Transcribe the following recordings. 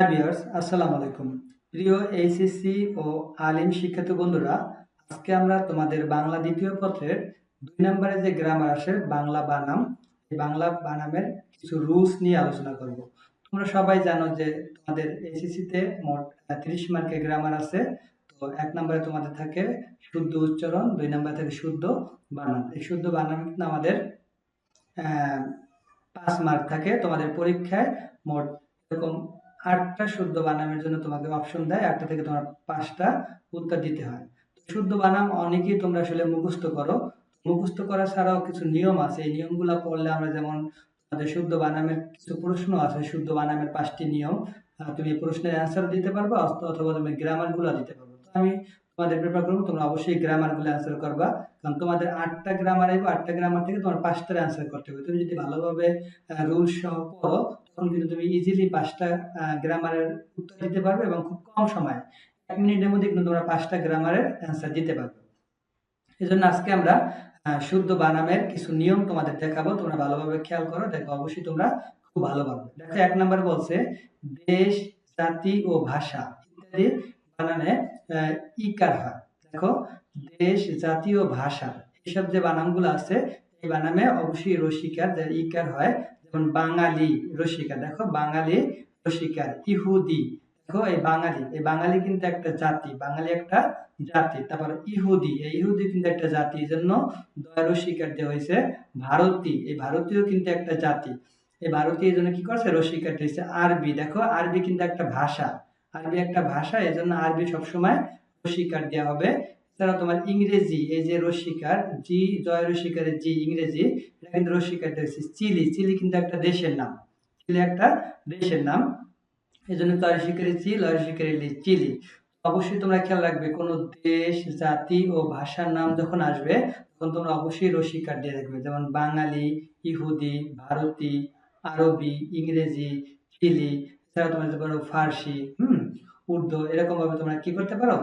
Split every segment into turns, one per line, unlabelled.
Viewers প্রিয় HSC ও আলিম শিক্ষার্থী বন্ধুরা, আজকে আমরা তোমাদের বাংলা দ্বিতীয় পত্রের দুই নম্বরে যে গ্রামার আসে, বাংলা বানাম, এই বাংলা বানামের কিছু রুলস নিয়ে আলোচনা করব। তোমরা সবাই জানো যে তোমাদের এইচএসসি তে মোট তিরিশ মার্কের গ্রামার আছে, তো এক নম্বরে তোমাদের থাকে শুদ্ধ উচ্চারণ, দুই নম্বরে থাকে শুদ্ধ বানান। এই শুদ্ধ বানান কিন্তু আমাদের পাঁচ মার্ক থাকে। তোমাদের পরীক্ষায় মোট এরকম আটটা শুদ্ধ বানামের জন্য তোমাকে অপশন দেয়। আটটা থেকে তোমার পাঁচটা উত্তর দিতে হয়। শুদ্ধ বানাম অনেকেই তোমরা আসলে মুখস্থ করো। মুখস্থ করা ছাড়াও কিছু নিয়ম আছে। এই নিয়মগুলো পড়লে আমরা যেমন আমাদের শুদ্ধ বানামের কিছু প্রশ্ন আছে, শুদ্ধ বানামের পাঁচটি নিয়ম তুমি প্রশ্নের অ্যান্সার দিতে পারবে অথবা তুমি গ্রামারগুলো দিতে পারবে। তো আমি তোমাদের প্রেফার করব, তোমরা অবশ্যই গ্রামারগুলো অ্যান্সার করবা। কারণ তোমাদের আটটা গ্রামার আইবো, আটটা গ্রামার থেকে তোমার পাঁচটার অ্যান্সার করতে হবে। তুমি যদি ভালোভাবে রুলস সহ পড়ো তখন কিন্তু তুমি ইজিলি পাঁচটা গ্রামারের উত্তর দিতে পারবে এবং খুব কম সময় এক মিনিটের মধ্যে কিন্তু তোমরা পাঁচটা গ্রামারের অ্যান্সার দিতে পারবে। এই জন্য আজকে আমরা শুদ্ধ বানামের কিছু নিয়ম তোমাদের দেখাবো। তোমরা ভালোভাবে খেয়াল করো, দেখো অবশ্যই তোমরা খুব ভালো পাবে দেখো এক নাম্বার বলছে, দেশ, জাতি ও ভাষা ইত্যাদি বানানে ইকার হয়। দেখো, দেশ, জাতি ও ভাষা এইসব যে বানানগুলো আছে, এই বানামে অবশ্যই রসিকার যে ইকার হয় যেমন বাঙালি রসিকা, দেখো বাঙালি রসিকার ইহুদি, দেখো এই বাঙালি এই বাঙালি কিন্তু একটা জাতি, বাঙালি একটা জাতি, তারপর ইহুদি, এই ইহুদি কিন্তু একটা জাতি এই জন্য দয়া রসিকার দেওয়া হয়েছে ভারতী, এই ভারতীয় কিন্তু একটা জাতি, এই ভারতীয় জন্য কি করছে রসিকার দিয়েছে আরবি, দেখো আরবি কিন্তু একটা ভাষা, আরবি একটা ভাষা এই জন্য আরবি সবসময় রসিকার দেওয়া হবে এছাড়া তোমার ইংরেজি, এই যে রসিকার, জি, জয় রসিকারের জি, ইংরেজি, এটা কিন্তু রসিকার দিয়েছে চিলি। চিলি কিন্তু একটা দেশের নাম। চিলি একটা দেশের নাম। এই জন্য তয় শিকারি চি লয় শিকারি চিলি। অবশ্যই তোমরা খেয়াল রাখবে, কোনো দেশ, জাতি ও ভাষার নাম যখন আসবে, তখন তোমরা অবশ্যই রসিকার দিয়ে রাখবে যেমন বাঙালি, ইহুদি, ভারতী, আরবি, ইংরেজি, চিলি এছাড়া তোমরা পারো ফার্সি, হুম? উর্দু এরকম ভাবে তোমরা কি করতে পারো?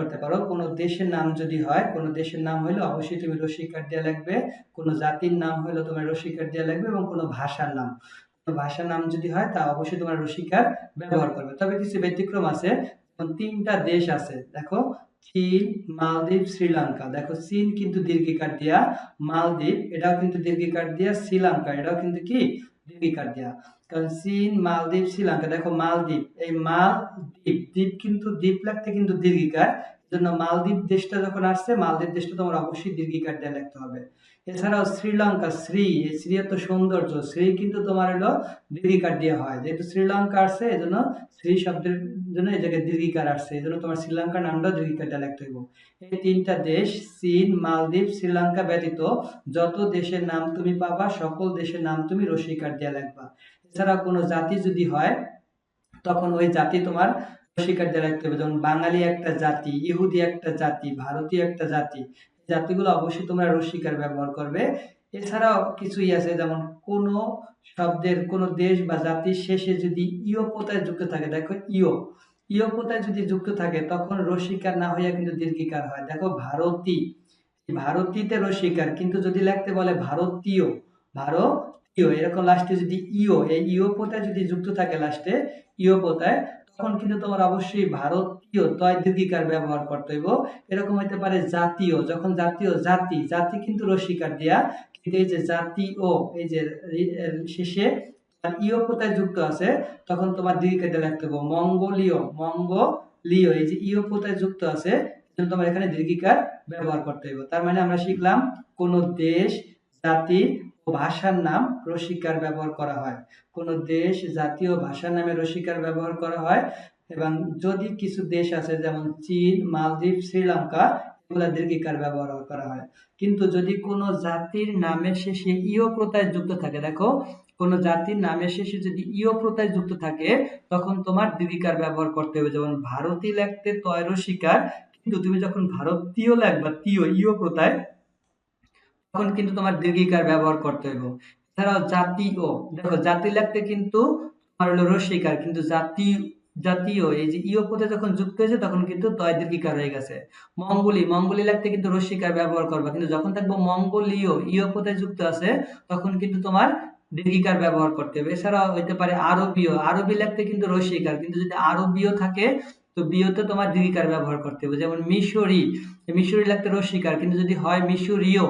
করতে পারো, কোনো দেশের নাম যদি হয়, কোনো দেশের নাম হলে অবশ্যই তুমি রসিকার দিয়ে লাগবে, কোনো জাতির নাম হলে তোমার রসিকার দিয়ে লাগবে এবং কোনো ভাষার নাম। ভাষার নাম যদি হয়, তা অবশ্যই তোমার রসিকার ব্যবহার করবে। তবে কিছু ব্যতিক্রম আছে তিনটা দেশ আছে, দেখো, চীন, মালদ্বীপ, শ্রীলঙ্কা। দেখো, চীন কিন্তু দীর্ঘিকার দিয়া, মালদ্বীপ, এটাও কিন্তু দীর্ঘিকার দিয়া, শ্রীলঙ্কা, এটাও কিন্তু কি? দীর্ঘিকার দিয়া। কারণ চীন মালদ্বীপ, শ্রীলঙ্কা। দেখো মালদ্বীপ, এই মালদ্বীপ, দ্বীপ কিন্তু, দ্বীপ লাগতে কিন্তু দীর্ঘিকার। জন্য মালদ্বীপ দেশটা যখন আসছে, মালদ্বীপ দেশটা তোমার অবশ্যই দীর্ঘিকার দিয়ে লিখতে হবে। এছাড়াও শ্রীলঙ্কা, শ্রী, এই শ্রী এত সৌন্দর্য, শ্রী কিন্তু তোমার হলো দীর্ঘিকার দিয়ে হয়। যেহেতু শ্রীলঙ্কা আসছে এই জন্য শ্রী শব্দের জন্য এই জায়গায় দীর্ঘিকার আসছে। এই জন্য তোমার শ্রীলঙ্কার নামটা দীর্ঘিকার দিয়ে লিখতে হইব। এই তিনটা দেশ, চীন, মালদ্বীপ, শ্রীলঙ্কা ব্যতীত যত দেশের নাম তুমি পাবা, সকল দেশের নাম তুমি রসিকার দিয়ে লিখবা এছাড়া কোনো জাতি যদি হয়, তখন ওই জাতি তোমার রসিকার দিয়ে রাখতে হবে। যেমন বাঙালি একটা জাতি, ইহুদি একটা জাতি, ভারতীয় একটা জাতি জাতিগুলো অবশ্যই তোমরা রসিকার ব্যবহার করবে। এছাড়াও কিছুই আছে, যেমন কোন শব্দের কোন দেশ বা জাতির শেষে যদি ইয় পোতায় যুক্ত থাকে, দেখো ইয় ইয় পোতায় যদি যুক্ত থাকে, তখন রসিকার না হইয়া কিন্তু দীর্ঘিকার হয়। দেখো ভারতী ভারতীতে রসিকার, কিন্তু যদি লিখতে বলে ভারতীয় ভারতীয় এরকম লাস্টে যদি ইও, এই ইও পোতায় যদি যুক্ত থাকে লাস্টে ইও পোতায়, তখন কিন্তু তোমার অবশ্যই ভারতীয় তয় দীর্ঘিকার ব্যবহার করতে হইব। এরকম হইতে পারে জাতীয় যখন জাতীয় জাতি জাতি কিন্তু রসিকার দেয়া কিন্তু এই যে জাতি ও, এই যে শেষে ইও পোতায় যুক্ত আছে, তখন তোমার দীর্ঘিকার দিয়ে লিখতে হবে মঙ্গোলীয় মঙ্গোলীয়, এই যে ইও পোতায় যুক্ত আছে তোমার এখানে দীর্ঘিকার ব্যবহার করতে হইব। তার মানে আমরা শিখলাম কোন দেশ, জাতি ভাষার নাম রসিকার ব্যবহার করা হয়। কোন দেশ, জাতীয় ভাষার নামে রসিকার ব্যবহার করা হয় এবং যদি কিছু দেশ আছে যেমন চীন, মালদ্বীপ, শ্রীলঙ্কা, এগুলা দীর্ঘিকার ব্যবহার করা হয়। কিন্তু যদি কোনো জাতির নামের শেষে ইয় প্রত্যয় যুক্ত থাকে, দেখো, কোন জাতির নামের শেষে যদি ইয় প্রত্যয় যুক্ত থাকে, তখন তোমার দীর্ঘিকার ব্যবহার করতে হবে। যেমন ভারতী লিখতে তয় রসিকার, কিন্তু তুমি যখন ভারতীয় লিখবা, তিয় ইয় প্রত্যয় তখন কিন্তু তোমার দীর্ঘিকার ব্যবহার করতে হইব। এছাড়াও জাতি ও, দেখো জাতি লিখতে কিন্তু তোমার হলো রসিকার, কিন্তু জাতি, জাতীয় এই যে ইয় পদে যখন যুক্ত হয়েছে তখন কিন্তু তয় দীর্ঘিকার হয়ে গেছে। মঙ্গলি মঙ্গলি লিখতে কিন্তু রসিকার ব্যবহার করবা, কিন্তু যখন থাকব মঙ্গলীয় ইয় পদে যুক্ত আছে তখন কিন্তু তোমার দীর্ঘিকার ব্যবহার করতে হবে। এছাড়াও হইতে পারে আরবীয়, আরবি লাগতে কিন্তু রসিকার, কিন্তু যদি আরবীয় থাকে তো বিয়তে তোমার দীর্ঘিকার ব্যবহার করতে হবে। যেমন মিশরি মিশরি লাগতে রসিকার, কিন্তু যদি হয় মিশরীয়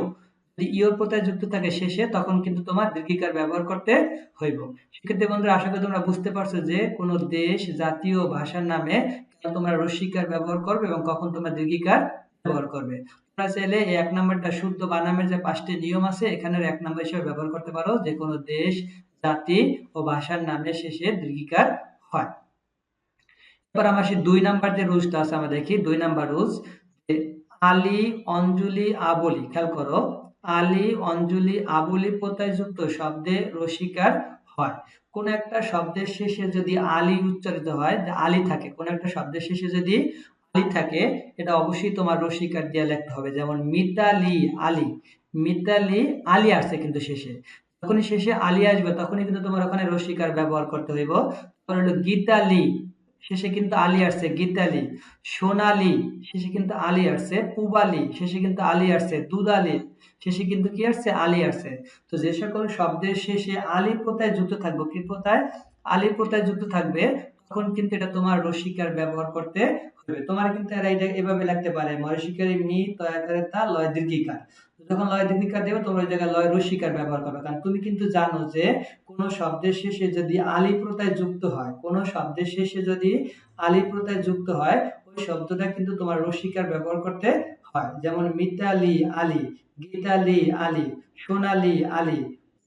যদি ইয়র প্রত্যয় যুক্ত থাকে শেষে, তখন কিন্তু তোমার দীর্ঘিকার ব্যবহার করতে হইব। সেক্ষেত্রে বন্ধুরা, আশা করি তোমরা বুঝতে পারছ যে কোনো দেশ জাতীয় ভাষার নামে তোমরা রসিকার ব্যবহার করবে এবং কখন তোমরা দীর্ঘিকার ব্যবহার করবে। তোমরা চাইলে এক নম্বরটা শুদ্ধ বানামের যে পাঁচটি নিয়ম আছে, এখানের এক নম্বর হিসেবে ব্যবহার করতে পারো যে কোনো দেশ, জাতি ও ভাষার নামে শেষে দীর্ঘিকার হয়। এবার আমার সেই দুই নাম্বার যে রুলসটা আছে, আমরা দেখি। দুই নাম্বার রুলস আলী, অঞ্জলি, আবলি, খেয়াল করো। আলী, অঞ্জলি, আবলি প্রত্যয়যুক্ত শব্দে রসিকার হয়। কোন একটা শব্দের শেষে যদি আলী উচ্চারিত হয় আলী থাকে, কোন একটা শব্দের শেষে যদি আলী থাকে, এটা অবশ্যই তোমার রসিকার দিয়ে লিখতে হবে। যেমন, মিতালি আলী। মিতালি আলী আসছে কিন্তু শেষে। যখনই শেষে আলী আসবে, তখনই কিন্তু তোমার ওখানে রসিকার ব্যবহার করতে হইব। তারপর হলো গীতালি। শেষে কিন্তু আলী আসছে, গীতালি। সোনালি, শেষে কিন্তু আলী আসছে। পুবালি, শেষে কিন্তু আলী আসছে। দুধালি শেষে কিন্তু কি আসছে? আলী আসছে। তো যে সকল শব্দের শেষে আলী প্রতায় যুক্ত থাকবে, কি প্রতায় আলী প্রতায় যুক্ত থাকবে, তখন কিন্তু এটা তোমার রসিকার ব্যবহার করতে হবে তোমার কিন্তু এটা এভাবে লিখতে পারে। মি তা লয় দীর্ঘিকার। যখন লয় দীর্ঘিকার দেবে, তোমরা ওই জায়গায় লয় রসিকার ব্যবহার করবে। কারণ তুমি কিন্তু জানো যে শব্দের শেষে যদি আলী প্রত্যয় যুক্ত হয় শব্দের শেষে যদি আলী প্রত্যয় যুক্ত হয়, ওই শব্দটা কিন্তু তোমার রসিকার ব্যবহার করতে হয়। যেমন মিতালি আলী, গীতালি আলী, সোনালি আলী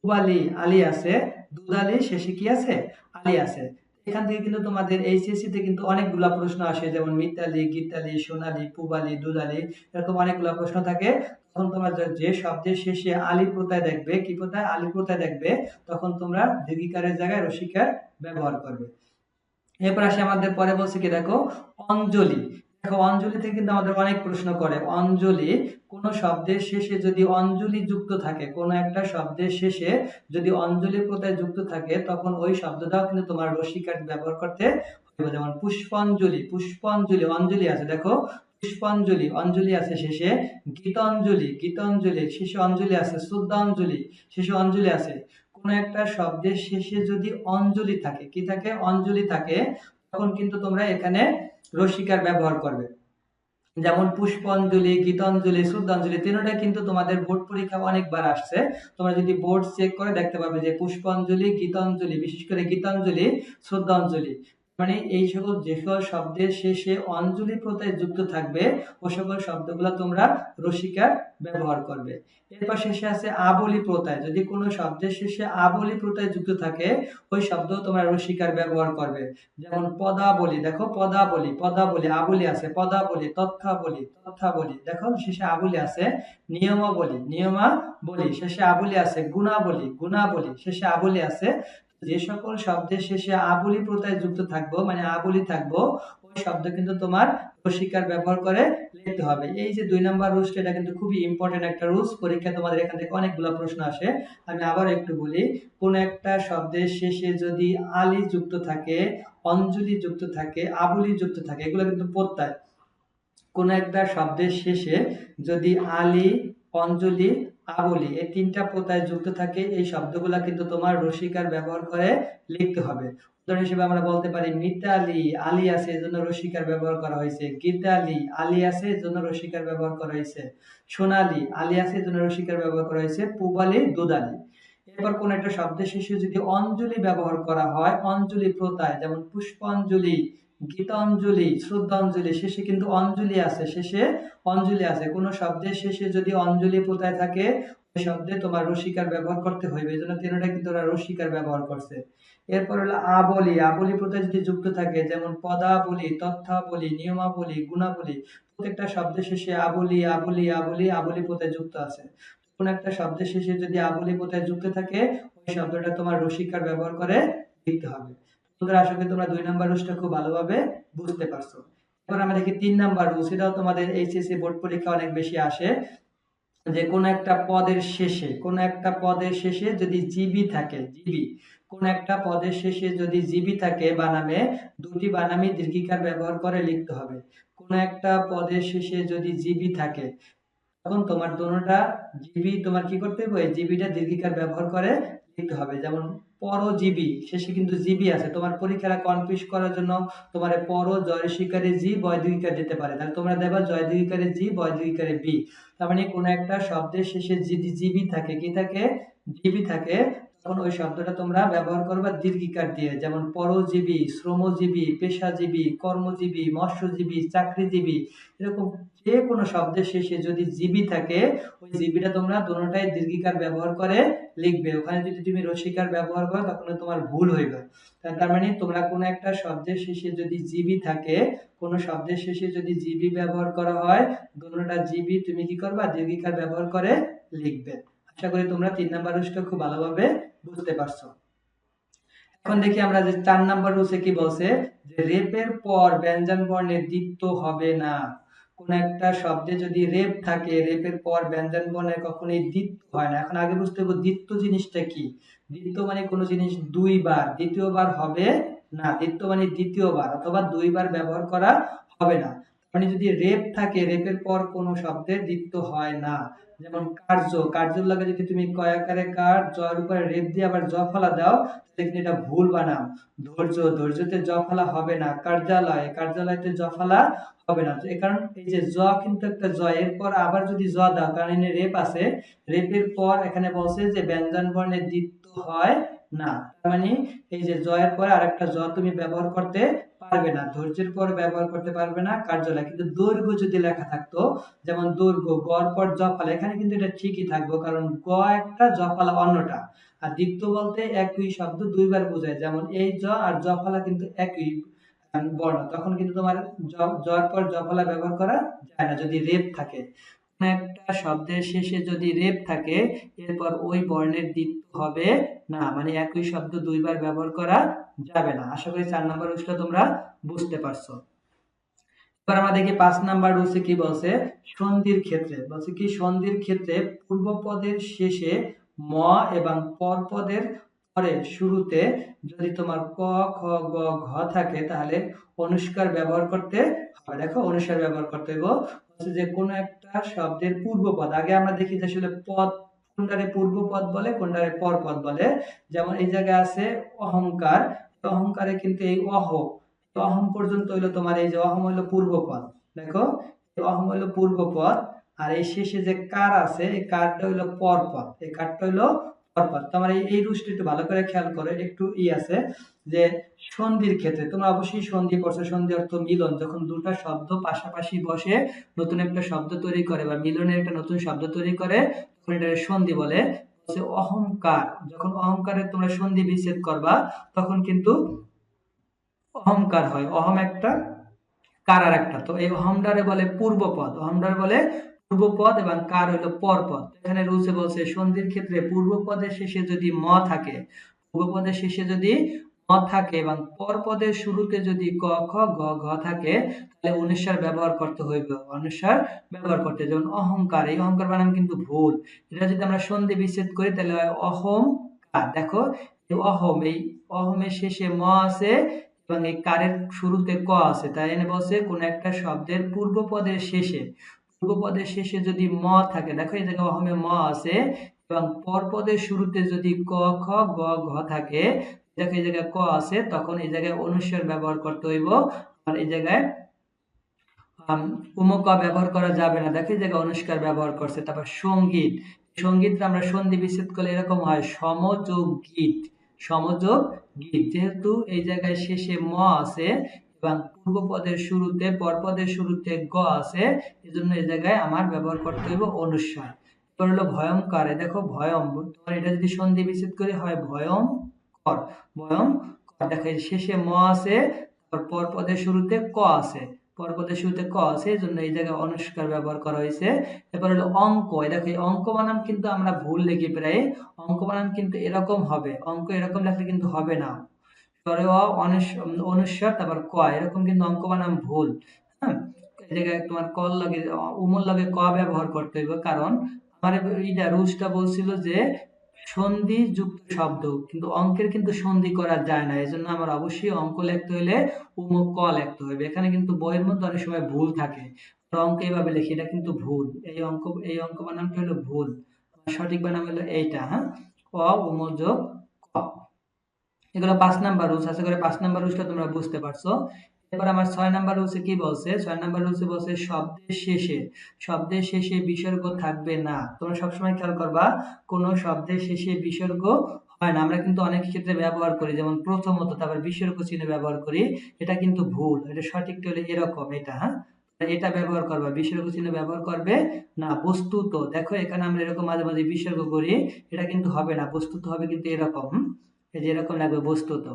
পুবালি আলী আছে দুধালি শেষে কি আছে? আলী আছে। এখান থেকে কিন্তু তোমাদের এইচএসসি তে কিন্তু অনেকগুলা প্রশ্ন আসে, যেমন মিতালি, গীতালি, সোনালি, পুবালি, দুলালি, এরকম অনেকগুলা প্রশ্ন থাকে। তখন তোমরা যে শব্দের শেষে আলী প্রত্যয় দেখবে, কি প্রতায় আলী প্রত্যয় দেখবে, তখন তোমরা দীর্ঘিকারের জায়গায় রসিকার ব্যবহার করবে। এরপর আসে আমাদের পরে বলছে কি দেখো, অঞ্জলি। দেখো, অঞ্জলি থেকে কিন্তু আমাদের অনেক প্রশ্ন করে। অঞ্জলি কোন শব্দের শেষে যদি অঞ্জলি যুক্ত থাকে, কোন একটা শব্দের শেষে যদি অঞ্জলি প্রত্যয় যুক্ত থাকে, তখন ওই শব্দটাও কিন্তু তোমার রসিকার ব্যবহার করতে হবে। যেমন পুষ্পাঞ্জলি পুষ্পাঞ্জলি, অঞ্জলি আছে, দেখো। পুষ্পাঞ্জলি, অঞ্জলি আছে শেষে গীতাঞ্জলি গীতাঞ্জলি, শেষে অঞ্জলি আছে শ্রদ্ধাঞ্জলি, শেষে অঞ্জলি আছে। কোন একটা শব্দের শেষে যদি অঞ্জলি থাকে, কি থাকে? অঞ্জলি থাকে, তখন কিন্তু তোমরা এখানে রসিকার ব্যবহার করবে। যেমন পুষ্পাঞ্জলি, গীতাঞ্জলি, শ্রদ্ধাঞ্জলি তিনটা কিন্তু তোমাদের বোর্ড পরীক্ষা অনেকবার আসছে। তোমরা যদি বোর্ড চেক করে দেখতে পাবে যে পুষ্পাঞ্জলি, গীতাঞ্জলি, বিশেষ করে গীতাঞ্জলি, শ্রদ্ধাঞ্জলি। মানে এই সকল যে সকল শব্দের শেষে অঞ্জলি প্রত্যয় যুক্ত থাকবে, ও সকল শব্দগুলো তোমরা রসিকার ব্যবহার করবে। এরপর শেষে আছে আবলি প্রত্যয়। যদি কোনো শব্দের শেষে আবলি প্রত্যয় যুক্ত থাকে, ওই শব্দ তোমরা রসিকার ব্যবহার করবে। যেমন পদাবলি, দেখো পদাবলি পদাবলি, আবলি আছে, পদাবলি তথ্যাবলি তথ্যাবলি দেখো শেষে আবলি আছে, নিয়মাবলী নিয়মাবলী। শেষে আবলি আছে, গুণাবলী গুণাবলী। শেষে আবলি আছে যে সকল শব্দের শেষে আবলি প্রত্যয় যুক্ত থাকব মানে আবলি থাকব, ওই শব্দ কিন্তু তোমার রসিকার ব্যবহার করে লিখতে হবে। এই যে দুই নাম্বার রুলস এটা কিন্তু খুবই ইম্পর্টেন্ট একটা রুলস। পরীক্ষা তোমাদের এখান থেকে অনেকগুলো প্রশ্ন আসে। আমি আবার একটু বলি, কোন একটা শব্দের শেষে যদি আলি যুক্ত থাকে, অঞ্জলি যুক্ত থাকে, আবলি যুক্ত থাকে, এগুলো কিন্তু প্রত্যয়। কোন একটা শব্দের শেষে যদি আলি, অঞ্জলি আবলি এই তিনটা প্রত্যয় যুক্ত থাকে, এই শব্দগুলা কিন্তু তোমার রসিকার ব্যবহার করে লিখতে হবে। উদাহরণ হিসেবে আমরা বলতে পারি, মিতালি আলী আছে এজন্য রসিকার ব্যবহার করা হয়েছে। গীতালি আলী আছে এজন্য রসিকার ব্যবহার করা হয়েছে। সোনালি আলী আছে এজন্য রসিকার ব্যবহার করা হয়েছে। পুবালি দুদালি। এরপর কোন একটা শব্দের শেষে যদি অঞ্জলি ব্যবহার করা হয়, অঞ্জলি প্রত্যয় যেমন পুষ্পাঞ্জলি গীতাঞ্জলি, শ্রদ্ধাঞ্জলি, শেষে কিন্তু অঞ্জলি আছে, শেষে অঞ্জলি আছে। কোন শব্দের শেষে যদি অঞ্জলি প্রত্যয় থাকে, ওই শব্দে তোমার রসিকার ব্যবহার করতে হইবে। এই জন্য তিনটা কিন্তু ওরা রসিকার ব্যবহার করছে। এরপর হলো আবলি। আবলি প্রত্যয় যদি যুক্ত থাকে, যেমন পদাবলি, তথ্যাবলি, নিয়মাবলি, গুণাবলি, প্রত্যেকটা শব্দের শেষে আবলি আবলি আবলি আবলি প্রত্যয় যুক্ত আছে। কোন একটা শব্দের শেষে যদি আবলি প্রত্যয় যুক্ত থাকে, ওই শব্দটা তোমার রসিকার ব্যবহার করে লিখতে হবে। বন্ধুরা আশা করি তোমরা দুই নাম্বার রুলসটা খুব ভালোভাবে বুঝতে পারছ। এবার আমরা দেখি তিন নাম্বার রুল সেটাও তোমাদের এইচএসসি বোর্ড পরীক্ষা অনেক বেশি আসে যে কোন একটা পদের শেষে, কোন একটা পদের শেষে যদি জিবি থাকে জিবি কোন একটা পদের শেষে যদি জিবি থাকে বানামে, দুটি বানামি দীর্ঘিকার ব্যবহার করে লিখতে হবে। কোন একটা পদের শেষে যদি জিবি থাকে, তখন তোমার দোনোটা জিবি তোমার কি করতে হবে? জিবিটা দীর্ঘিকার ব্যবহার করে লিখতে হবে। যেমন পরজীবী, শেষে কিন্তু জীবী আছে। তোমার পরীক্ষাটা কনফিউজ করার জন্য তোমার পর জয় শিকারে জি বয় দুইকার দিতে পারে। তাহলে তোমরা দেবা জয় দুইকারে জি বয় দুইকারে বি। তার মানে কোনো একটা শব্দের শেষে জীবী থাকে, কি থাকে? জিবি থাকে। তখন ওই শব্দটা তোমরা ব্যবহার করবা দীর্ঘিকার দিয়ে। যেমন পরজীবী, শ্রমজীবী, পেশাজীবী, কর্মজীবী, মৎস্যজীবী, চাকরিজীবী, এরকম যে কোনো শব্দের শেষে যদি জীবী থাকে, ওই জীবীটা তোমরা দুটোটাই দীর্ঘিকার ব্যবহার করে লিখবে। ওখানে যদি তুমি রসিকার ব্যবহার করো তখন তোমার ভুল হইবে। তার মানে তোমরা কোনো একটা শব্দের শেষে যদি জীবী থাকে, কোনো শব্দের শেষে যদি জীবী ব্যবহার করা হয়, দুটোটা জীবী তুমি কি করবা? দীর্ঘিকার ব্যবহার করে লিখবে। আশা করি তোমরা তিন নাম্বার রুলসটা খুব ভালোভাবে বুঝতে পারছ। এখন দেখি আমরা যে চার নাম্বার রুলসে কি বলছে, যে রেপের পর ব্যঞ্জন বর্ণের দ্বিত্ব হবে না। কোন একটা শব্দে যদি রেপ থাকে, রেপের পর ব্যঞ্জন বর্ণের কখনোই দ্বিত্ব হয় না। এখন আগে বুঝতে হবে দ্বিত্ব জিনিসটা কি? দ্বিত্ব মানে কোনো জিনিস দুইবার, দ্বিতীয়বার হবে না। দ্বিত্ব মানে দ্বিতীয়বার, অথবা দুইবার ব্যবহার করা হবে না। মানে যদি রেপ থাকে রেপের পর কোনো শব্দে দ্বিত্ব হয় না। যেমন কার্য, কার্যের লাগে যদি তুমি কয়াকারে কার জয়ের উপরে রেপ দিয়ে আবার জ ফলা দাও কিন্তু এটা ভুল বানাম ধৈর্য, ধৈর্যতে জ ফলা হবে না। কার্যালয়, কার্যালয়তে জ ফলা হবে না। এই কারণ এই যে জ কিন্তু একটা জ, এরপর আবার যদি জ দাও, কারণ এখানে রেপ আছে রেপের পর এখানে বলছে যে ব্যঞ্জন বর্ণের দ্বিত্ব হয় না। মানে এই যে জয়ের পরে আরেকটা জ তুমি ব্যবহার করতে পারবে না, ধৈর্যের পর ব্যবহার করতে পারবে না কার্যালয়। কিন্তু দৈর্ঘ্য যদি লেখা থাকতো, যেমন দৈর্ঘ্য, গড়, পর জফলা, এখানে কিন্তু এটা ঠিকই থাকবে, কারণ গ একটা, জফলা অন্যটা। আর দ্বিত্ব বলতে একই শব্দ দুইবার বোঝায়, যেমন এই জ আর জফলা কিন্তু একই বর্ণ। তখন কিন্তু তোমার জ- জর, পর জফলা ব্যবহার করা যায় না, যদি রেপ থাকে। একটা শব্দের শেষে যদি রেপ থাকে, এরপর ওই বর্ণের দ্বিত্ব হবে না। মানে একই শব্দ দুইবার ব্যবহার করা যাবে না। আশা করি চার নাম্বার রুলসটা তোমরা বুঝতে পারছ। এবার আমরা দেখি পাঁচ নাম্বার রুলসে কি বলছে? সন্ধির ক্ষেত্রে। বলছে কি, সন্ধির ক্ষেত্রে পূর্ব পদের শেষে ম এবং পর পদের পরে শুরুতে যদি তোমার ক, খ, গ, ঘ থাকে, তাহলে অনুষ্কার ব্যবহার করতে হবে। দেখো, অনুষ্কার ব্যবহার করতে হবে বলছে যে কোনো একটা শব্দের পূর্ব পদ আগে আমরা দেখি যে আসলে পদ কোনটারে পূর্ব পদ বলে, কোনটারে পর পদ বলে। যেমন এই জায়গায় আছে অহংকার। অহংকারে কিন্তু এই অহ অহম পর্যন্ত হইল তোমার এই যে অহম হইল পূর্ব পদ দেখো অহম হইল পূর্ব পদ আর এই শেষে যে কার আছে, এই কারটা হইল পর পদ এই কারটা হইল পর পদ তোমার এই রুলসটা একটু ভালো করে খেয়াল করো, একটু ই আছে যে সন্ধির ক্ষেত্রে, তোমরা অবশ্যই সন্ধি পড়ছো, সন্ধি অর্থ মিলন। যখন দুটো শব্দ পাশাপাশি বসে, নতুন একটা শব্দ তৈরি করে বা মিলনের একটা নতুন শব্দ তৈরি করে, তখন এটা সন্ধি বলে। অহংকার। যখন অহংকারের তোমরা সন্ধি বিচ্ছেদ করবা, তখন কিন্তু অহংকার হয়। অহম একটা কার আর একটা। তো এই অহমডারে বলে পূর্বপদ। অহমডার বলে পূর্বপদ এবং কার হইল পরপদ। এখানে রুলসে বলছে, সন্ধির ক্ষেত্রে পূর্বপদের শেষে যদি ম থাকে, পূর্বপদের শেষে যদি ম থাকে এবং পরপদের শুরুতে যদি ক খ, গ, ঘ থাকে, তাহলে অনুস্বার ব্যবহার করতে হইবে অনুস্বার ব্যবহার করতে। যেমন অহংকার, এই অহংকার বানান কিন্তু ভুল। এটা যদি আমরা সন্ধি বিচ্ছেদ করি, তাহলে হয় অহম কার? দেখো অহম, এই অহমের শেষে ম আছে এবং এই কারের শুরুতে ক আছে। তাই এনে বলছে, কোন একটা শব্দের পূর্ব পদের শেষে পূর্ব পদের শেষে যদি ম থাকে, দেখো এই জায়গায় অহমে ম আছে, এবং পর পদের শুরুতে যদি ক, খ, গ, ঘ থাকে, দেখো এই জায়গায় ক আছে, তখন এই জায়গায় অনুস্বার ব্যবহার করতে হইব, আর এই জায়গায় উমক ব্যবহার করা যাবে না। দেখো এই জায়গায় অনুষ্কার ব্যবহার করছে। তারপর সংগীত, সঙ্গীতটা আমরা সন্ধি বিচ্ছেদ করলে এরকম হয়, সমযোগ গীত সমযোগ গীত। যেহেতু এই জায়গায় শেষে ম আছে এবং পূর্ব পদের শুরুতে, পরপদের শুরুতে গ আছে, এজন্য এই জায়গায় আমার ব্যবহার করতে হইব অনুস্বার এবার হলো ভয়ঙ্কর দেখো ভয়ম তোমার এটা যদি সন্ধি বিচ্ছেদ করে হয়, ভয়ম কর ভয়ম কর। দেখো শেষে ম আছে, তারপর পরপদের শুরুতে ক আছে, পরপদের শুরুতে ক আছে এই জন্য এই জায়গায় অনুষ্কার ব্যবহার করা হয়েছে। এবার হলো অঙ্ক দেখো, এই অঙ্ক বানান কিন্তু আমরা ভুল লিখি প্রায়, অঙ্ক বানান কিন্তু এরকম হবে, অঙ্ক এরকম লেখলে কিন্তু হবে না। স্বরে অ অনুস- অনুস্বার, তারপর ক, এরকম কিন্তু অঙ্ক বানান ভুল। হ্যাঁ? জায়গায় তোমার কল লাগে, উমল লাগে ক ব্যবহার করতে হইবে, কারণ আমার এইটা রুলসটা বলছিল যে সন্ধি যুক্ত শব্দ, কিন্তু অঙ্কের কিন্তু সন্ধি করা যায় না, এজন্য আমার অবশ্যই অঙ্ক লিখতে হলে উম ক লিখতে হবে এখানে কিন্তু বইয়ের মধ্যে অনেক সময় ভুল থাকে অঙ্ক এইভাবে লিখি, এটা কিন্তু ভুল। এই অঙ্ক এই অঙ্ক বানানটা হলো ভুল, সঠিক বানান হলো এইটা হ্যাঁ? ক উমযোগ ক এগুলো পাঁচ নাম্বার রুলস আশা করে পাঁচ নাম্বার রুলসটা তোমরা বুঝতে পারছ। এবার আমার ছয় নাম্বার রুলসে কি বলছে? ছয় নাম্বার রুলসে বলছে, শব্দের শেষে শব্দের শেষে বিসর্গ থাকবে না। তোমরা সবসময় খেয়াল করবা, কোন শব্দের শেষে বিসর্গ হয় না। আমরা কিন্তু অনেক ক্ষেত্রে ব্যবহার করি, যেমন প্রথমত তারপর বিসর্গ চিহ্ন ব্যবহার করি, এটা কিন্তু ভুল। এটা সঠিকটা হলে এরকম এটা হ্যাঁ? এটা ব্যবহার করবা, বিসর্গ চিহ্ন ব্যবহার করবে না। বস্তুত, দেখো এখানে আমরা এরকম মাঝে মাঝে বিসর্গ করি, এটা কিন্তু হবে না, বস্তুত হবে কিন্তু এরকম হুম? এই যে এরকম লাগবে বস্তুত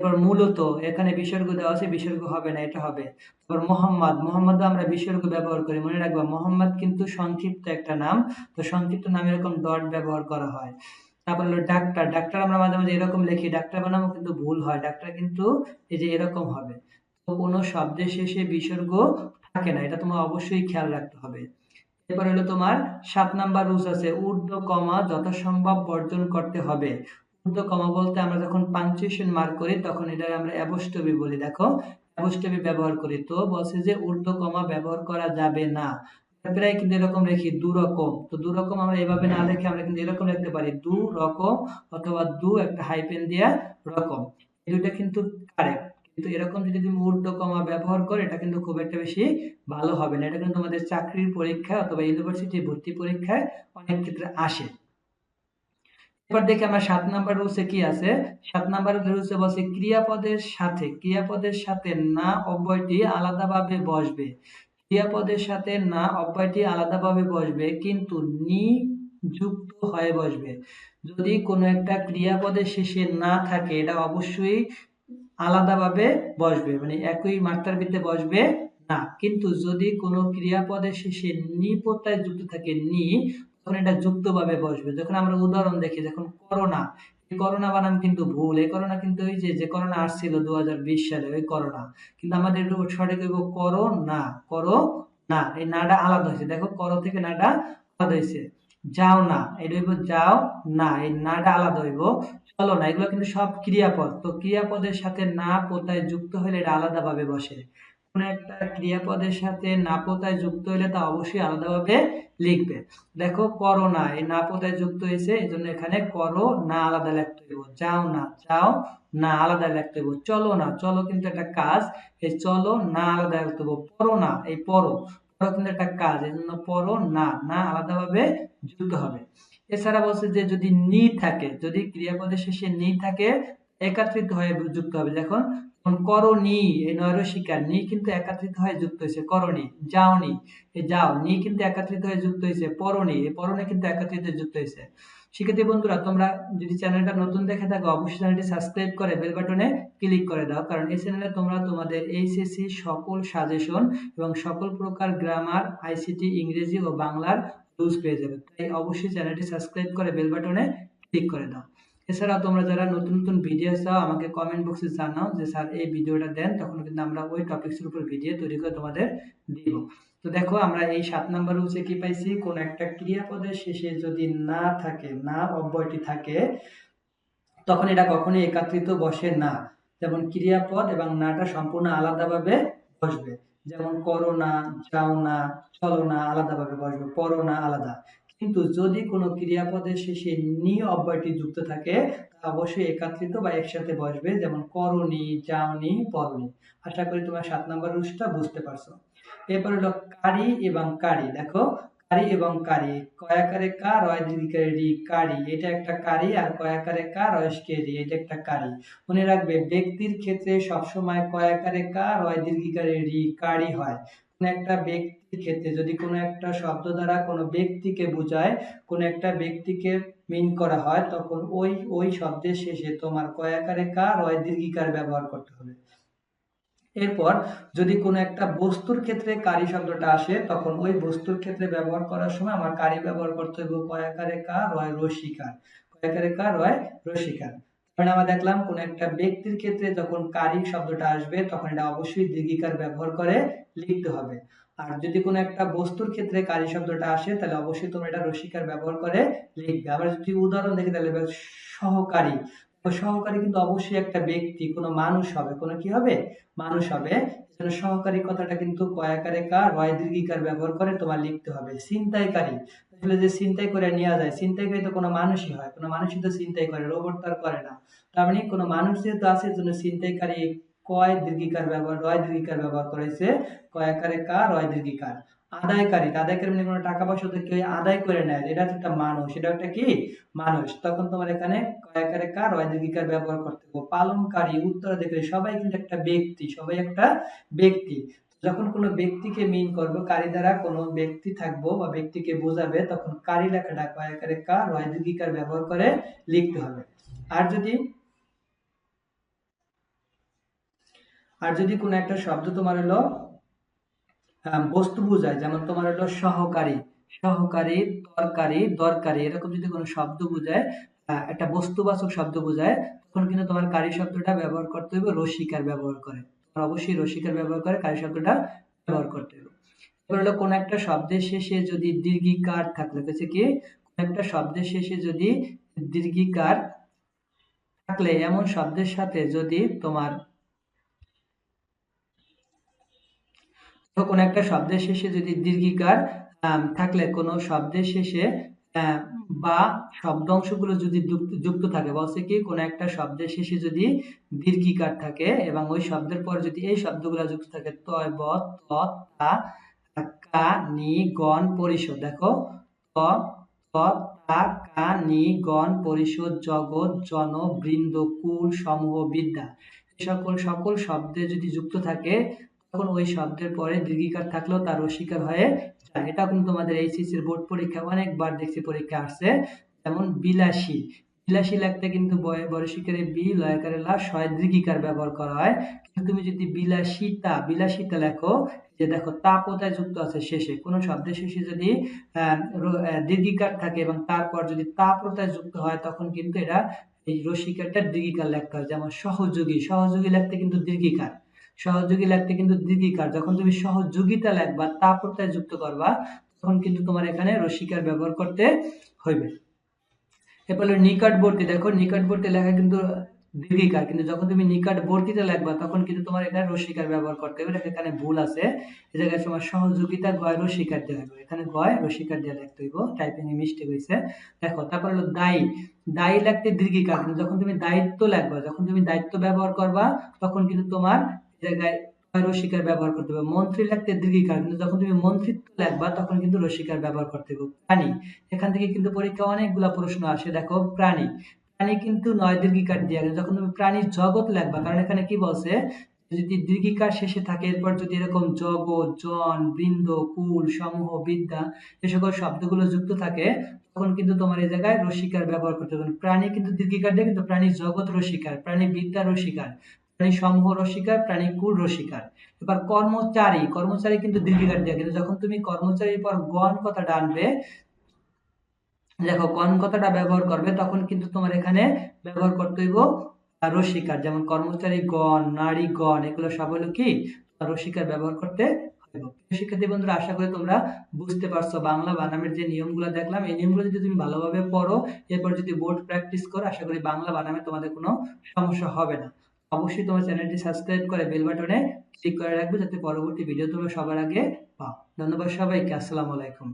এবার মূলত এখানে বিসর্গ দেওয়া আছে, বিসর্গ হবে না, এটা হবে। তারপর মোহাম্মদ মোহাম্মদ আমরা বিসর্গ ব্যবহার করি, মনে রাখবা মোহাম্মদ কিন্তু সংক্ষিপ্ত একটা নাম, তো সংক্ষিপ্ত নাম এরকম ডট ব্যবহার করা হয়। তারপর হলো ডাক্তার ডাক্তার আমরা মাঝে মাঝে এরকম লিখি, ডাক্তার বানামও কিন্তু ভুল হয়, ডাক্তার কিন্তু এই যে এরকম হবে। তো কোনো শব্দের শেষে বিসর্গ থাকে না, এটা তোমার অবশ্যই খেয়াল রাখতে হবে। এবার হলো তোমার সাত নাম্বার রুলস আছে ঊর্ধ্ব কমা যথাসম্ভব বর্জন করতে হবে। ঊর্ধ্ব কমা বলতে আমরা যখন পাঞ্চুয়েশন মার্ক করি, তখন এটা আমরা অ্যাবস্টবি বলি। দেখো, অ্যাবস্টবি ব্যবহার করি। তো বলছে যে ঊর্ধ্ব কমা ব্যবহার করা যাবে না। প্রায় কিন্তু এরকম লিখি দু রকম। তো দু রকম আমরা এভাবে না রেখে আমরা কিন্তু এরকম লিখতে পারি। দু রকম অথবা দু একটা হাইপেন দিয়া রকম। এই দুইটা কিন্তু কারেক্ট কিন্তু এরকম যদি তুমি ঊর্ধ্ব কমা ব্যবহার করো, এটা কিন্তু খুব একটা বেশি ভালো হবে না। এটা কিন্তু তোমাদের চাকরির পরীক্ষা অথবা ইউনিভার্সিটি ভর্তি পরীক্ষায় অনেক ক্ষেত্রে আসে। এবার দেখি আমরা সাত নাম্বার রুলসে কি আছে? সাত নাম্বার রুলসে বলছে, ক্রিয়াপদের সাথে ক্রিয়াপদের সাথে না অব্যয়টি আলাদাভাবে বসবে। ক্রিয়াপদের সাথে না অব্যয়টি আলাদাভাবে বসবে, কিন্তু নি যুক্ত হয়ে বসবে। যদি কোনো একটা ক্রিয়াপদের শেষে না থাকে, এটা অবশ্যই আলাদাভাবে বসবে মানে একই মাত্রার ভিত্তিতে বসবে না। কিন্তু যদি কোনো ক্রিয়াপদের শেষে নি প্রত্যয় যুক্ত থাকে, নি তখন এটা যুক্তভাবে বসবে। যখন আমরা উদাহরণ দেখি, যখন করোনা করোনা বানান কিন্তু ভুল। এই করোনা কিন্তু ওই যে যে করোনা আসছিল দু সালে, ওই করোনা। কিন্তু আমাদের সঠিক হইব করো না করো না এই নাটা আলাদা হয়েছে দেখো, করো থেকে নাটা আলাদা হয়েছে যাও না, এটা হইব যাও না। এই নাটা আলাদা হইব। চলো না, এগুলো কিন্তু সব ক্রিয়াপদ। তো ক্রিয়াপদের সাথে না পোতায় যুক্ত হলে এটা আলাদাভাবে বসে। একটা ক্রিয়াপদের সাথে না পোতায় যুক্ত হলে তা অবশ্যই আলাদাভাবে লিখবে। দেখো করো না এই না পোতায় যুক্ত হয়েছে এই জন্য এখানে করো না আলাদা লিখতে হইব, যাও না যাও না আলাদা লিখতে হইব, চলো না, চলো কিন্তু একটা কাজ, এই চলো না আলাদা লিখতে হইব, পড়ো না, এই পড়ো পড়ো কিন্তু একটা কাজ এই জন্য পড়ো না না আলাদাভাবে যুক্ত হবে। এছাড়া বলছে যে যদি নি থাকে, যদি ক্রিয়াপদের শেষে নি থাকে, একাত্রিত হয়ে যুক্ত হবে যখন করণী, এই নৈর শিকার। নি কিন্তু একাত্রিত হয়ে যুক্ত হয়েছে, করণী। যাওনি এই যাও। নি কিন্তু একাত্রিত হয়ে যুক্ত হয়েছে এই কিন্তু একাত্রিত যুক্ত হয়েছে। শিক্ষার্থী বন্ধুরা, তোমরা যদি চ্যানেলটা নতুন দেখে থাকো, অবশ্যই চ্যানেলটি সাবস্ক্রাইব করে বেল বাটনে ক্লিক করে দাও, কারণ এই চ্যানেলে তোমরা তোমাদের এইচএসসি সকল সাজেশন এবং সকল প্রকার গ্রামার, আইসিটি, ইংরেজি ও বাংলার রুলস পেয়ে যাবে। তাই অবশ্যই চ্যানেলটি সাবস্ক্রাইব করে বেল বাটনে ক্লিক করে দাও। এছাড়াও তোমরা যারা নতুন নতুন ভিডিও চাও, আমাকে কমেন্ট বক্সে জানাও যে, স্যার, এই ভিডিওটা দেন, তখন কিন্তু আমরা ওই টপিক্সের উপর ভিডিও তৈরি করে তোমাদের দিব। তো দেখো, আমরা এই সাত নাম্বার রুলসে কি পাইছি? কোন একটা ক্রিয়াপদের শেষে যদি না থাকে, না অব্যয়টি থাকে, তখন এটা কখনোই একাত্রিত বসে না। যেমন ক্রিয়াপদ এবং নাটা সম্পূর্ণ আলাদাভাবে বসবে। যেমন করোনা যাও না, চলো না, আলাদাভাবে বসবে। পড়ো না, আলাদা। কিন্তু যদি কোনো ক্রিয়াপদের শেষে নি অব্যয়টি যুক্ত থাকে অবশ্যই একাত্রিত বা একসাথে বসবে, যেমন করনি যাওনি পড়নি আশা করি তোমার সাত নম্বর রুলসটা বুঝতে পারছ। এরপর হলো কারি এবং কারি। দেখো, কারি এবং কারি। কয়াকারে কা, রয় দীর্ঘিকারে রি, কারি। এটা একটা কারি আর কয়াকারে কা রয়স্কে রি। এটা একটা কারি। মনে রাখবে, ব্যক্তির ক্ষেত্রে সবসময় কয়াকারে কা, রয় দীর্ঘিকারে রি, কারি হয়। একটা ব্যক্তির ক্ষেত্রে, যদি কোনো একটা শব্দ দ্বারা কোনো ব্যক্তিকে বোঝায়, কোনো একটা ব্যক্তিকে মিন করা হয়, তখন ওই ওই শব্দের শেষে তোমার কয়াকারে কা রয় দীর্ঘিকার ব্যবহার করতে হবে। এরপর যদি কোনো একটা বস্তুর ক্ষেত্রে কারি শব্দটা আসে, তখন ওই বস্তুর ক্ষেত্রে ব্যবহার করার সময় আমার কারি ব্যবহার করতে হবে কয়াকারে কা রয় রসিকার। কয়াকারে কা রয় রসিকার। কারণ আমরা দেখলাম কোন একটা ব্যক্তির ক্ষেত্রে যখন কারি শব্দটা আসবে, তখন এটা অবশ্যই দীর্ঘিকার ব্যবহার করে লিখতে হবে। আর যদি কোনো একটা বস্তুর ক্ষেত্রে কারি শব্দটা আসে, তাহলে অবশ্যই তোমরা এটা রসিকার ব্যবহার করে লিখবে। আবার যদি উদাহরণ দেখি, তাহলে সহকারী। সহকারী কিন্তু অবশ্যই একটা ব্যক্তি, কোনো মানুষ হবে, কোনো কি হবে? মানুষ হবে। এজন্য সহকারী কথাটা কিন্তু কয়াকারে কার রয় দীর্ঘিকার ব্যবহার করে তোমার লিখতে হবে। ছিনতাইকারী। আসলে যে ছিনতাই করে নেওয়া যায় ছিনতাইকারী তো কোনো মানুষই হয়, কোনো মানুষই তো চিন্তাই করে রোবট তো আর করে না। তার মানে কোনো মানুষ যেহেতু আছে এর জন্য ছিনতাইকারী কয় দীর্ঘিকার ব্যবহার রয় দীর্ঘিকার ব্যবহার করেছে কয়াকারে কা রয় দীর্ঘিকার আদায়কারী আদায়কারী মানে কোনো টাকা পয়সা তো কেউ আদায় করে নেয় এটা একটা মানুষ এটা একটা কি? মানুষ। তখন তোমার এখানে কয়াকারে কা রয় দীর্ঘিকার ব্যবহার করতে হবে? পালনকারী, উত্তরাধিকারী, সবাই কিন্তু একটা ব্যক্তি, সবাই একটা ব্যক্তি। যখন কোনো ব্যক্তিকে মিন করব, কারি দ্বারা কোনো ব্যক্তি থাকব বা ব্যক্তিকে বোঝাবে, তখন কারি লেখাটা কয়াকারে কা রয় দীর্ঘিকার ব্যবহার করে লিখতে হবে। আর যদি আর যদি কোনো একটা শব্দ তোমার হলো বস্তু বোঝায়, যেমন তোমার হলো সহকারী সহকারী তরকারি দরকারি, এরকম যদি কোনো শব্দ বোঝায় একটা বস্তুবাচক শব্দ বোঝায়, তখন কিন্তু তোমার কারি শব্দটা ব্যবহার করতে হবে রসিকার ব্যবহার করে। অবশ্যই রসিকার ব্যবহার করে, কারি শব্দটা ব্যবহার করতে হবে এবার হলো কোনো একটা শব্দের শেষে যদি দীর্ঘিকার থাকলে হচ্ছে কি? কোনো একটা শব্দের শেষে যদি দীর্ঘিকার থাকলে, এমন শব্দের সাথে যদি তোমার কোনো একটা শব্দের শেষে যদি দীর্ঘিকার থাকলে কোনো শব্দের শেষে বা শব্দ অংশগুলো যদি যুক্ত থাকে, বলছে কি, কোনো একটা শব্দের শেষে যদি দীর্ঘিকার থাকে এবং ওই শব্দের পর যদি এই শব্দগুলো যুক্ত থাকে, তয়, ব, ত, তা, কা, নি, গণ, পরিশোধ। দেখো, ত ত কা, নি, গণ, পরিশোধ, জগৎ, জন, বৃন্দ, কুল, সমূহ, বিদ্যা। সকল সকল শব্দে যদি যুক্ত থাকে তখন ওই শব্দের পরে দীর্ঘিকার থাকলেও তার অস্বীকার হয়ে যায়। এটা কিন্তু তোমাদের এইচএসসির বোর্ড পরীক্ষা অনেকবার দেখছি পরীক্ষা আসছে। যেমন বিলাসী। বিলাসী লিখতে কিন্তু বরশিকারে বি, লয়কারে লা শয় দীর্ঘিকার ব্যবহার করা হয়। কিন্তু তুমি যদি বিলাসিতা বিলাসিতা লেখো, যে দেখো তাপতায় যুক্ত আছে শেষে? কোনো শব্দের শেষে যদি দীর্ঘিকার থাকে এবং তারপর যদি তাপতায় যুক্ত হয়, তখন কিন্তু এটা এই রসিকারটা দীর্ঘিকার লেখতে হয়। যেমন সহযোগী। সহযোগী লেখতে কিন্তু দীর্ঘিকার সহযোগী লিখতে কিন্তু দীর্ঘিকার যখন তুমি সহযোগিতা লিখবা তা প্রত্যয় যুক্ত করবা, তখন কিন্তু তোমার এখানে রসিকার ব্যবহার করতে হইবে। এরপর নিকটবর্তী দেখো নিকটবর্তী লেখা কিন্তু দীর্ঘিকার কিন্তু যখন তুমি নিকটবর্তীতে লিখবা তখন কিন্তু তোমার এখানে রসিকার ব্যবহার করতে হবে এখানে ভুল আছে। এই জায়গায় তোমার সহযোগিতা গয় রসিকার দেওয়া হবে এখানে গয় রসিকার দিয়ে লিখতে হইব। টাইপিং এ মিস্টেক হয়েছে দেখো, তারপর হলো দায়ী। দায়ী লাগতে দীর্ঘিকার কিন্তু যখন তুমি দায়িত্ব লিখবা যখন তুমি দায়িত্ব ব্যবহার করবা, তখন কিন্তু তোমার জায়গায় রসিকার ব্যবহার করতে হবে। মন্ত্রী লিখতে দীর্ঘিকার কিন্তু যখন তুমি মন্ত্রিত্ব লিখবা, তখন কিন্তু রসিকার ব্যবহার করতে হবে। প্রাণী, এখান থেকে কিন্তু পরীক্ষা অনেকগুলা প্রশ্ন আসে। দেখো, প্রাণী প্রাণী কিন্তু নয় দীর্ঘিকার দিয়ে। যখন তুমি প্রাণীর জগৎ লিখবা, কারণ এখানে কি বলছে? যদি দীর্ঘিকার শেষে থাকে, এরপর যদি এরকম জগৎ, জন, বৃন্দ, কুল, সমূহ, বিদ্যা, এ সকল শব্দগুলো যুক্ত থাকে, তখন কিন্তু তোমার এই জায়গায় রসিকার ব্যবহার করতে হবে। প্রাণী কিন্তু দীর্ঘিকার দিয়ে, কিন্তু প্রাণী জগৎ রসিকার, প্রাণী বিদ্যা রসিকার। প্রাণী সমূহ রসিকার, প্রাণী কুল রসিকার। এবার কর্মচারী কর্মচারী কিন্তু দীর্ঘিকার দিয়ে, কিন্তু যখন তুমি কর্মচারীর পর গণ কথাটা আনবে দেখো গণ কথাটা ব্যবহার করবে, তখন কিন্তু তোমার এখানে ব্যবহার করতে হইব রসিকার। যেমন কর্মচারী গণ, নারী গণ, এগুলো সব হলো কি? রসিকার ব্যবহার করতে শিক্ষার্থী বন্ধুরা, আশা করি তোমরা বুঝতে পারছ বাংলা বানামের যে নিয়মগুলো দেখলাম। এই নিয়মগুলো যদি তুমি ভালোভাবে পড়ো, এরপর যদি বোর্ড প্র্যাকটিস করো, আশা করি বাংলা বানামে তোমাদের কোনো সমস্যা হবে না। অবশ্যই তোমার চ্যানেলটি সাবস্ক্রাইব করে বেল বাটনে ক্লিক করে রাখবে যাতে পরবর্তী ভিডিও তোমরা সবার আগে পাও। ধন্যবাদ সবাইকে, আসসালামু আলাইকুম।